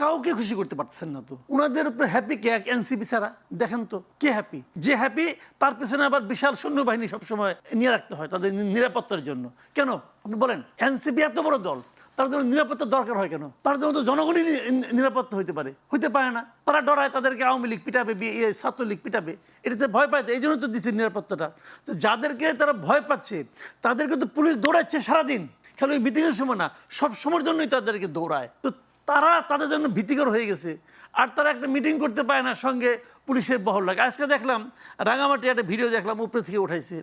কাউকে খুশি করতে পারতেছেন না তো। ওনাদের উপরে হ্যাপি কে? এক এনসিপি ছাড়া। দেখেন তো, কে হ্যাপি যে হ্যাপি তার পেছনে আবার বিশাল সৈন্যবাহিনী সবসময় নিয়ে রাখতে হয় তাদের নিরাপত্তার জন্য। কেন? আপনি বলেন, এনসিপি এত বড় দল, তার জন্য নিরাপত্তার দরকার হয় কেন? তার জন্য তো জনগণই নিরাপত্তা হইতে পারে। হইতে পারে না। তারা ডরায়, তাদেরকে আওয়ামী লীগ পিটাবে ছাত্রলীগ পিটাবে। এটাতে ভয় পায় এই জন্য তো দিচ্ছে নিরাপত্তাটা। তো যাদেরকে তারা ভয় পাচ্ছে, তাদেরকে তো পুলিশ দৌড়াচ্ছে সারাদিন। খালি ওই মিটিংয়ের সময় না সব সময়ের জন্যই তাদেরকে দৌড়ায়। তো তারা তাদের জন্য ভীতিকর হয়ে গেছে। আর তারা একটা মিটিং করতে পায় না সঙ্গে পুলিশের বহর লাগে। আজকে দেখলাম, রাঙামাটি একটা ভিডিও দেখলাম উপরে থেকে উঠাইছে।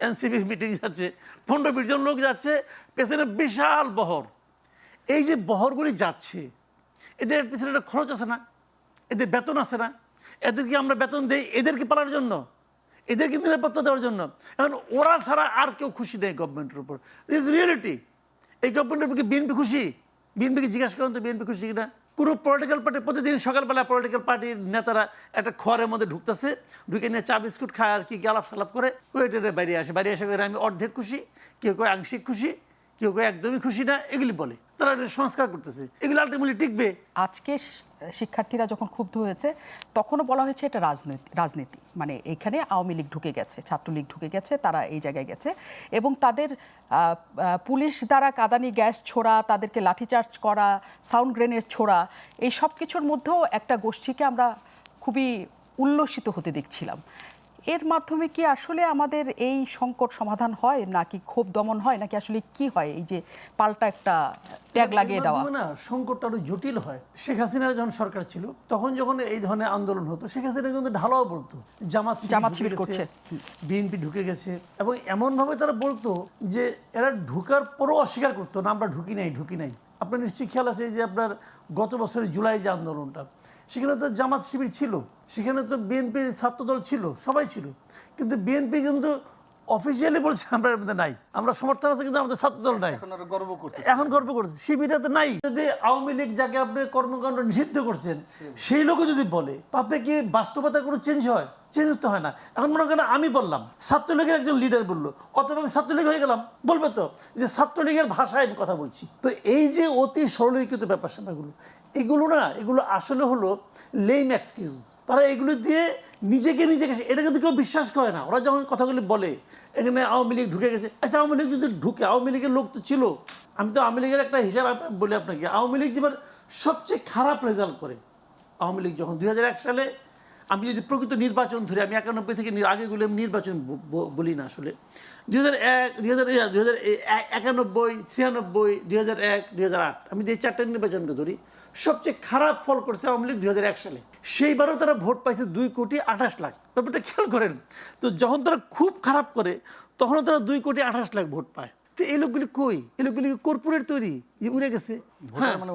এনসিপি মিটিং যাচ্ছে, পনেরো বিশ জন লোক যাচ্ছে, পেছনে বিশাল বহর। এই যে বহরগুলি যাচ্ছে, এদের পিছনে একটা খরচ আছে না? এদের বেতন আছে না? এদেরকে আমরা বেতন দিই এদেরকে পালার জন্য? এদেরকে নিরাপত্তা দেওয়ার জন্য? এখন ওরা ছাড়া আর কেউ খুশি নেই গভর্নমেন্টের উপর। ইজ রিয়েলিটি এই গভর্নমেন্টের উপর কি বিএনপি খুশি? বিএনপিকে জিজ্ঞাসা করেন, তো বিএনপি খুশি কিনা? কোনো পলিটিক্যাল পার্টি প্রতিদিন সকালবেলা পলিটিক্যাল পার্টির নেতারা একটা খড়ের মধ্যে ঢুকতেছে, ঢুকে নিয়ে চা বিস্কুট খায় আর কি গালাপ সালাপ করে ওইটা বাইরে আসে। বাইরে আসে আমি অর্ধেক খুশি, কেউ কেউ আংশিক খুশি। কেউ কেউ একদমই খুশি না, এগুলি বলে। তারা সংস্কার করতেছে। এগুলো আলটিমেটলি টিকবে। আজকে শিক্ষার্থীরা যখন ক্ষুব্ধ হয়েছে, তখনও বলা হয়েছে এটা রাজনীতি রাজনীতি। মানে এখানে আওয়ামী লীগ ঢুকে গেছে, ছাত্রলীগ ঢুকে গেছে, তারা এই জায়গায় গেছে। এবং তাদের পুলিশ দ্বারা কাদানি গ্যাস ছোড়া, তাদেরকে লাঠিচার্জ করা, সাউন্ড গ্রেনেড ছোড়া, এই সব কিছুর মধ্যেও একটা গোষ্ঠীকে আমরা খুবই উল্লসিত হতে দেখছিলাম। এর মাধ্যমে কি আসলে আমাদের এই সংকট সমাধান হয় নাকি ক্ষোভ দমন হয় নাকি আসলে কি হয়? এই যে পাল্টা একটা ট্যাগ লাগিয়ে দেওয়া। না সংকটটা আরও জটিল হয়। শেখ হাসিনার যখন সরকার ছিল তখন যখন এই ধরনের আন্দোলন হতো শেখ হাসিনা কিন্তু ঢালাও বলতো জামাত জামাত শিবির করছে। বিএনপি ঢুকে গেছে এবং এমনভাবে তারা বলতো যে এরা ঢুকার পরও অস্বীকার করতো না আমরা ঢুকি নাই ঢুকি নাই। আপনার নিশ্চয়ই খেয়াল আছে যে আপনার গত বছরের জুলাই যে আন্দোলনটা সেখানে তো জামাত শিবির ছিল সেখানে তো বিএনপির ছাত্রদল ছিল সবাই ছিল। কিন্তু বিএনপি কিন্তু অফিসিয়ালি বলছে আমরা এর মধ্যে নাই। আমরা সমর্থন আছে কিন্তু আমাদের ছাত্রদল নাই। গর্ব করতে এখন গর্ব করছে শিবিরা তো নাই। যদি আওয়ামী লীগ যাকে আপনি কর্মকাণ্ড নিষিদ্ধ করছেন সেই লোকও যদি বলে তাতে কি বাস্তবতার কোনো চেঞ্জ হয়? চেঞ্জ তো হয় না। এখন মনে করেন আমি বললাম ছাত্রলীগের একজন লিডার বলল অথবা আমি ছাত্রলীগ হয়ে গেলাম। বলবে তো যে ছাত্রলীগের ভাষায় আমি কথা বলছি। তো এই যে অতি সরলীকৃত ব্যাপার স্যাপারগুলো এগুলো না, এগুলো আসলে হলো লেম এক্সকিউজ তারা এগুলো দিয়ে নিজেকে নিজেকে এটা কিন্তু কেউ বিশ্বাস করে না। ওরা যখন কথাগুলি বলে, এখানে আওয়ামী লীগ ঢুকে গেছে। আচ্ছা আওয়ামী লীগ যদি ঢুকে, আওয়ামী লীগের লোক তো ছিল। আমি তো আওয়ামী লীগের একটা হিসাব বলি আপনাকে। আওয়ামী লীগ যেবার সবচেয়ে খারাপ রেজাল্ট করে। আওয়ামী লীগ যখন দুই হাজার এক সালে আমি যদি প্রকৃত নির্বাচন ধরি আমি একানব্বই থেকে আগেগুলো আমি নির্বাচন বলি না আসলে। দুই হাজার এক দুই হাজার দুই হাজার একানব্বই ছিয়ানব্বই দুই হাজার এক দুই হাজার আট আমি যে চারটে নির্বাচনকে ধরি সবচেয়ে খারাপ ফল করছে আওয়ামী লীগ দুই হাজার এক সালে। সেইবারও তারা ভোট পাইছে দুই কোটি আঠাশ লাখ। ব্যাপারটা খেয়াল করেন তো যখন তারা খুব খারাপ করে তখনও তারা দুই কোটি আঠাশ লাখ ভোট পায়। তো এই লোকগুলি কই? এই লোকগুলি কর্পোরেট তৈরি? যে উড়ে গেছে? ভোটার মানে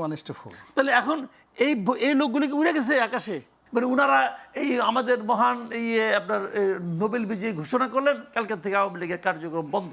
তাহলে এখন এই এই লোকগুলি কি উড়ে গেছে আকাশে? মানে উনারা এই আমাদের মহান এই আপনার নোবেল বিজয়ী ঘোষণা করলেন, কালকের থেকে আওয়ামী লীগের কার্যক্রম বন্ধ।